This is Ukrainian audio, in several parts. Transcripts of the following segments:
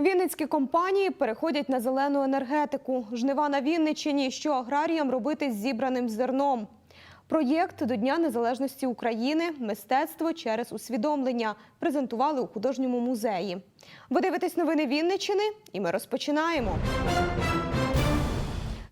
Вінницькі компанії переходять на зелену енергетику. Жнива на Вінниччині, що аграріям робити з зібраним зерном. Проєкт до Дня Незалежності України Мистецтво через усвідомлення презентували у художньому музеї. Ви дивитесь новини Вінниччини, і ми розпочинаємо.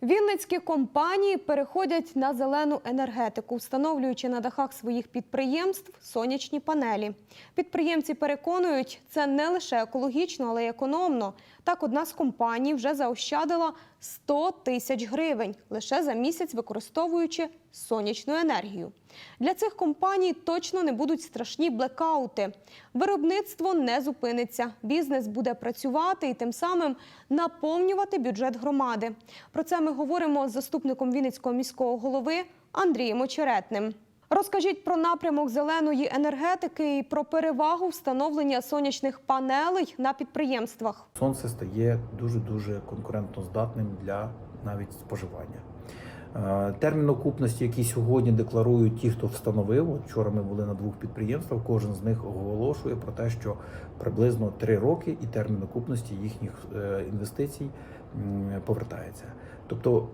Вінницькі компанії переходять на зелену енергетику, встановлюючи на дахах своїх підприємств сонячні панелі. Підприємці переконують, це не лише екологічно, але й економно. Так, одна з компаній вже заощадила 100 тисяч гривень лише за місяць, використовуючи сонячну енергію. Для цих компаній точно не будуть страшні блекаути. Виробництво не зупиниться. Бізнес буде працювати і тим самим наповнювати бюджет громади. Про це ми говоримо з заступником Вінницького міського голови Андрієм Очеретним. Розкажіть про напрямок зеленої енергетики і про перевагу встановлення сонячних панелей на підприємствах. Сонце стає дуже дуже конкурентно здатним для навіть споживання. Е, Термін окупності, який сьогодні декларують ті, хто встановив. Вчора ми були на двох підприємствах. Кожен з них оголошує про те, що приблизно 3 роки і термін окупності їхніх е, інвестицій повертається. Тобто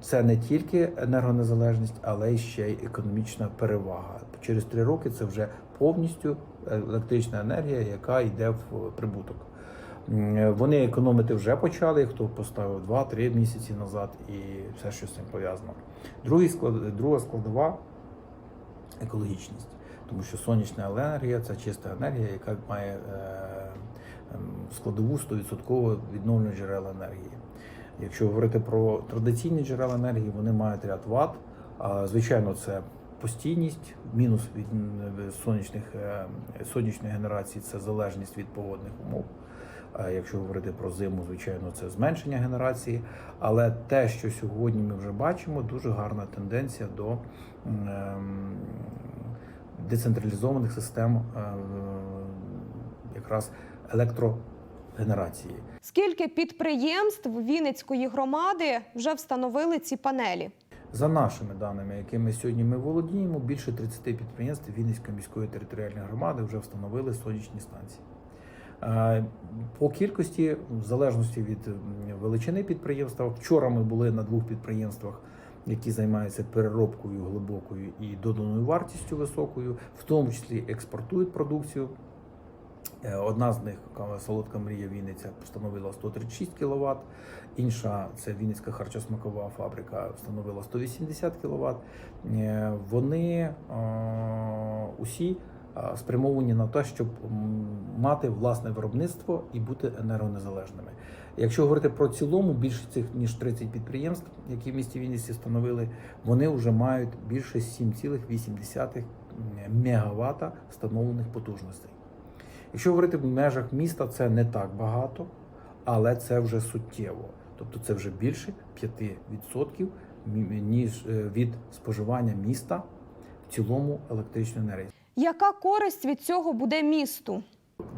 це не тільки енергонезалежність, але ще й економічна перевага. Через 3 роки це вже повністю електрична енергія, яка йде в прибуток. Вони економити вже почали, хто поставив 2-3 місяці назад і все, що з цим пов'язано. Другий склад, друга складова екологічність, тому що сонячна енергія це чиста енергія, яка має е, ем, складову 100% відновлення джерел енергії. Якщо говорити про традиційні джерела енергії, вони мають ряд ват. Звичайно, це постійність, мінус від сонячних, е, сонячної генерації це залежність від погодних умов. Якщо говорити про зиму, звичайно, це зменшення генерації. Але те, що сьогодні ми вже бачимо, дуже гарна тенденція до ем, децентралізованих систем е, якраз електрогенерації. Скільки підприємств Вінницької громади вже встановили ці панелі? За нашими даними, якими сьогодні ми володіємо, більше 30 підприємств Вінницької міської територіальної громади вже встановили сонячні станції. Е, По кількості, в залежності від величини підприємства, вчора ми були на двох підприємствах, які займаються переробкою глибокою і доданою вартістю високою, в тому числі експортують продукцію. Е, Одна з них солодка мрія Вінниця встановила 136 кВт, інша це Вінницька харчосмакова фабрика встановила 180 кВт. Вони е, усі е, спрямовані на те, щоб мати власне виробництво і бути енергонезалежними. Якщо говорити про цілому, більше цих ніж 30 підприємств, які в місті Вінниці встановили, вони вже мають більше 7,8 мегаватта встановлених потужностей. Якщо говорити в межах міста, це не так багато, але це вже суттєво. Тобто це вже більше 5% ніж е, від споживання міста в цілому електричної енергії. Яка користь від цього буде місту?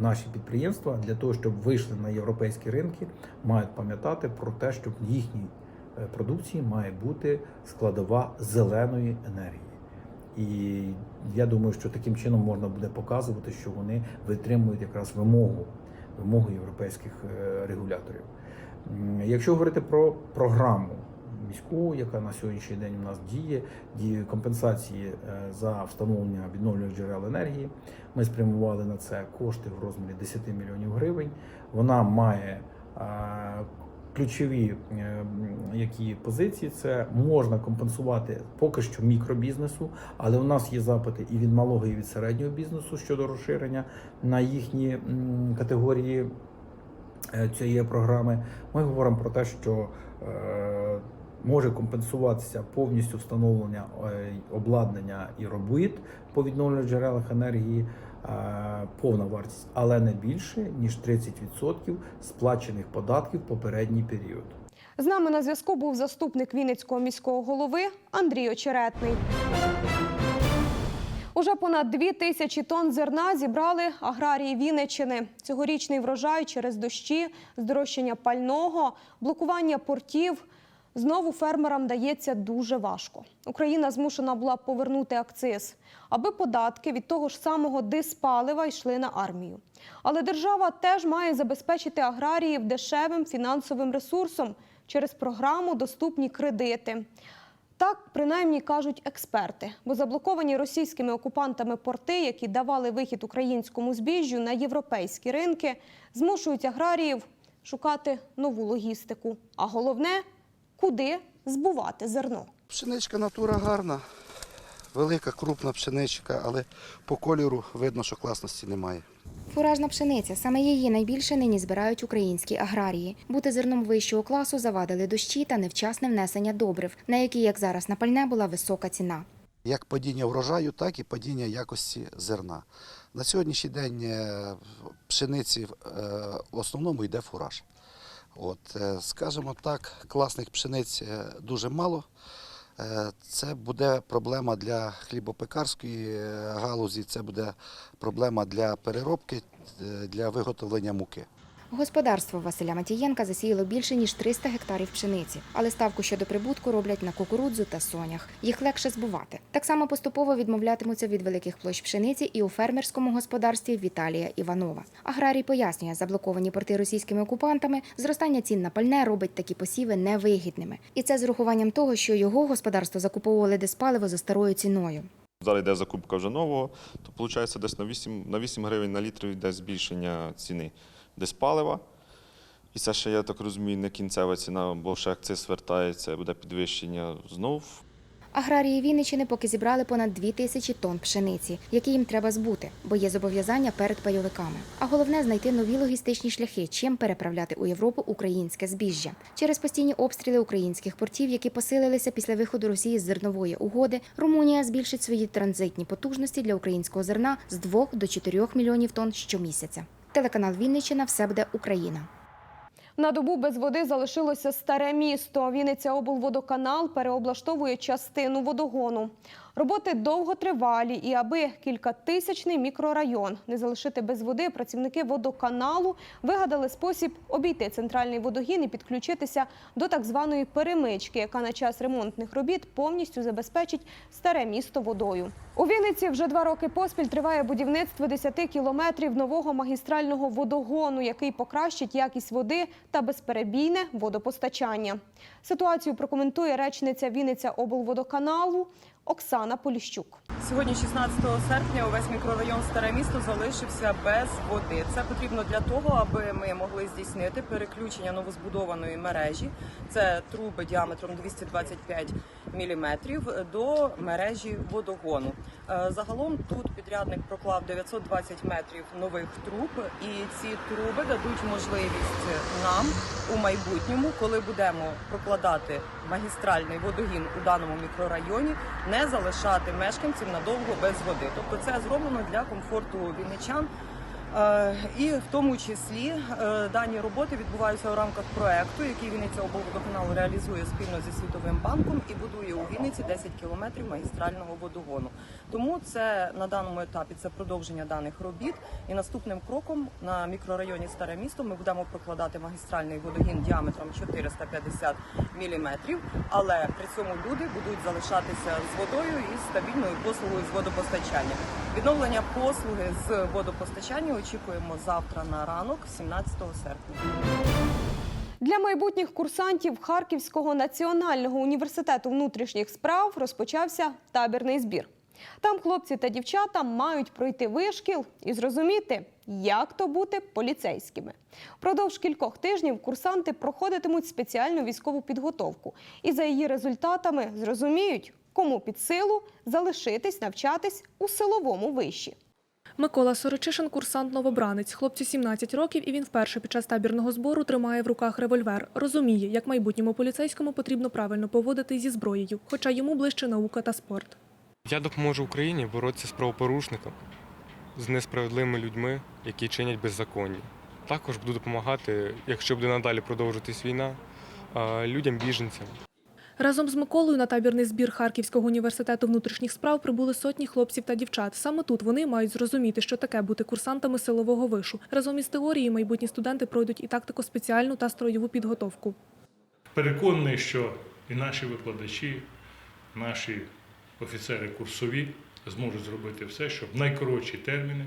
Наші підприємства для того, щоб вийшли на європейські ринки, мають пам'ятати про те, що в їхній е, продукції має бути складова зеленої енергії. І я думаю, що таким чином можна буде показувати, що вони витримують якраз вимогу, вимогу європейських е, регуляторів. Якщо говорити про програму міську, яка на сьогоднішній день у нас діє, діє компенсації е, за встановлення відновлюваних джерел енергії, ми спрямували на це кошти в розмірі 10 мільйонів гривень. Вона має е, ключові е, які позиції. Це можна компенсувати поки що мікробізнесу, але у нас є запити і від малого, і від середнього бізнесу щодо розширення на їхні категорії е, цієї програми. Ми говоримо про те, що е, може компенсуватися повністю встановлення е, обладнання і робіт по відновлених джерелах енергії. е, Повна вартість, але не більше ніж 30% сплачених податків в попередній період. З нами на зв'язку був заступник Вінницького міського голови Андрій Очеретний. Уже понад дві тисячі тонн зерна зібрали аграрії Вінниччини. Цьогорічний врожай через дощі, здорожчання пального, блокування портів Знову фермерам дається дуже важко. Україна змушена була повернути акциз, аби податки від того ж самого диспалива йшли на армію. Але держава теж має забезпечити аграріїв дешевим фінансовим ресурсом через програму Доступні кредити. Так, принаймні кажуть експерти, бо заблоковані російськими окупантами порти, які давали вихід українському збіжжю на європейські ринки, змушують аграріїв шукати нову логістику. А головне, куди збувати зерно. Пшеничка натура гарна, велика, крупна пшеничка, але по кольору видно, що класності немає. Фуражна пшениця саме її найбільше нині збирають українські аграрії. Бути зерном вищого класу завадили дощі та невчасне внесення добрив, на які, як зараз на пальне, була висока ціна. Як падіння врожаю, так і падіння якості зерна. На сьогоднішній день е, пшениці е, в основному йде фураж. От, е, скажімо так, класних пшениць е, дуже мало. Е, Це буде проблема для хлібопекарської галузі, це буде проблема для переробки, для виготовлення муки. Господарство Василя Матієнка засіяло більше ніж 300 гектарів пшениці, але ставку щодо прибутку роблять на кукурудзу та сонях. Їх легше збувати. Так само поступово відмовлятимуться від великих площ пшениці і у фермерському господарстві Віталія Іванова. Аграрій пояснює, заблоковані порти російськими окупантами, зростання цін на пальне робить такі посіви невигідними. І це з урахуванням того, що його господарство закуповували диспаливо за старою ціною. Зараз йде закупка вже нового, то виходить десь на 8, на 8 гривень на літр йде збільшення ціни диспалива. І це ще, я так розумію, не кінцева ціна, бо ще акциз вертається, буде підвищення знов. Аграрії Вінниччини поки зібрали понад 2 тисячі тонн пшениці, які їм треба збути, бо є зобов'язання перед пайовиками. А головне знайти нові логістичні шляхи, чим переправляти у Європу українське збіжжя. Через постійні обстріли українських портів, які посилилися після виходу Росії з зернової угоди, Румунія збільшить свої транзитні потужності для українського зерна з 2 до 4 мільйонів тонн щомісяця. Телеканал Вінниччина все буде Україна. На добу без води залишилося старе місто. Вінниця облводоканал переоблаштовує частину водогону. Роботи довготривалі, і аби кількатисячний мікрорайон не залишити без води, працівники водоканалу вигадали спосіб обійти центральний водогін і підключитися до так званої перемички, яка на час ремонтних робіт повністю забезпечить старе місто водою. У Вінниці вже два роки поспіль триває будівництво 10 кілометрів нового магістрального водогону, який покращить якість води та безперебійне водопостачання. Ситуацію прокоментує речниця Вінниця облводоканалу Оксана Поліщук. Сьогодні, 16 серпня, увесь мікрорайон Старе місто залишився без води. Це потрібно для того, аби ми могли здійснити переключення новозбудованої мережі. Це труби діаметром 225 мм до мережі водогону. Е, Загалом тут підрядник проклав 920 метрів нових труб, і ці труби дадуть можливість нам у майбутньому, коли будемо прокладати магістральний водогін у даному мікрорайоні, не залишати мешканців надовго без води. Тобто це зроблено для комфорту вінничан. Е, І в тому числі е, дані роботи відбуваються у рамках проекту, який Вінниця облводоканалу реалізує спільно зі Світовим банком і будує у Вінниці 10 кілометрів магістрального водогону. Тому це на даному етапі це продовження даних робіт. І наступним кроком на мікрорайоні Старе місто ми будемо прокладати магістральний водогін діаметром 450 міліметрів. Але при цьому люди будуть залишатися з водою і стабільною послугою з водопостачання. Відновлення послуги з водопостачання очікуємо завтра на ранок, 17 серпня. Для майбутніх курсантів Харківського національного університету внутрішніх справ розпочався табірний збір. Там хлопці та дівчата мають пройти вишкіл і зрозуміти, як то бути поліцейськими. Впродовж кількох тижнів курсанти проходитимуть спеціальну військову підготовку і за її результатами зрозуміють, кому під силу залишитись навчатись у силовому виші. Микола Сорочишин – курсант-новобранець. Хлопцю 17 років, і він вперше під час табірного збору тримає в руках револьвер. Розуміє, як майбутньому поліцейському потрібно правильно поводити зі зброєю, хоча йому ближче наука та спорт. Я допоможу Україні боротися з правопорушниками, з несправедливими людьми, які чинять беззаконня. Також буду допомагати, якщо буде надалі продовжуватись війна, людям-біженцям. Разом з Миколою на табірний збір Харківського університету внутрішніх справ прибули сотні хлопців та дівчат. Саме тут вони мають зрозуміти, що таке бути курсантами силового вишу. Разом із теорією майбутні студенти пройдуть і тактико-спеціальну та строєву підготовку. Переконаний, що і наші викладачі, наші офіцери курсові зможуть зробити все, щоб найкоротші терміни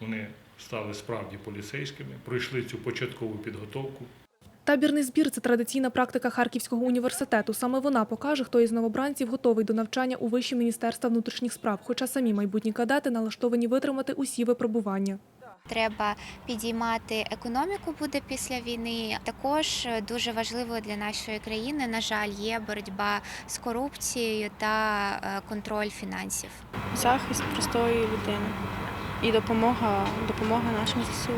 вони стали справді поліцейськими, пройшли цю початкову підготовку. Табірний збір це традиційна практика Харківського університету. Саме вона покаже, хто із новобранців готовий до навчання у виші Міністерства внутрішніх справ, хоча самі майбутні кадети налаштовані витримати усі випробування. Треба підіймати економіку буде після війни. Також дуже важливою для нашої країни, на жаль, є боротьба з корупцією та е, контроль фінансів. захист простої людини і допомога, допомога нашим ЗСУ.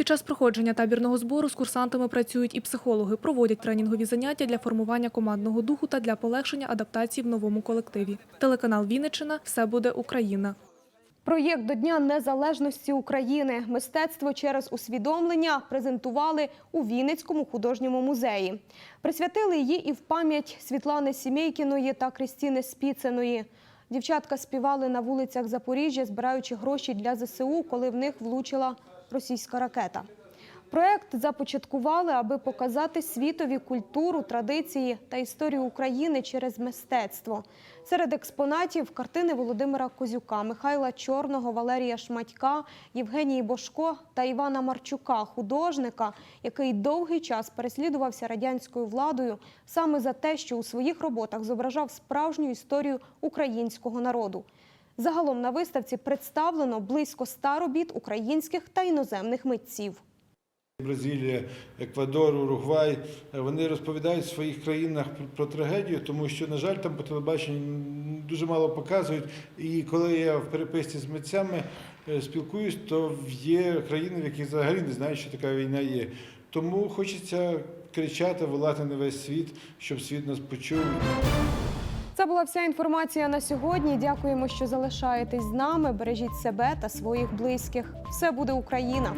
Під час проходження табірного збору з курсантами працюють і психологи, проводять тренінгові заняття для формування командного духу та для полегшення адаптації в новому колективі. Телеканал Вінниччина Все буде Україна. Проєкт до Дня Незалежності України мистецтво через усвідомлення презентували у Вінницькому художньому музеї. Присвятили її і в пам'ять Світлани Сімейкіної та Крістіни Спіценої. Дівчатка співали на вулицях Запоріжжя, збираючи гроші для ЗСУ, коли в них влучила російська ракета. Проект започаткували, аби показати світові культуру, традиції та історію України через мистецтво. Серед експонатів картини Володимира Козюка, Михайла Чорного, Валерія Шматька, Євгенії Бошко та Івана Марчука, художника, який довгий час переслідувався радянською владою саме за те, що у своїх роботах зображав справжню історію українського народу. Загалом на виставці представлено близько ста робіт українських та іноземних митців. Бразилія, Еквадор, Уругвай, вони розповідають в своїх країнах про- про трагедію, тому що, на жаль, там по телебаченню дуже мало показують. І коли я в переписці з митцями е, спілкуюсь, то є країни, в яких взагалі не знають, що така війна є. Тому хочеться кричати, волати на весь світ, щоб світ нас почув. Це була вся інформація на сьогодні. Дякуємо, що залишаєтесь з нами. Бережіть себе та своїх близьких. Все буде Україна.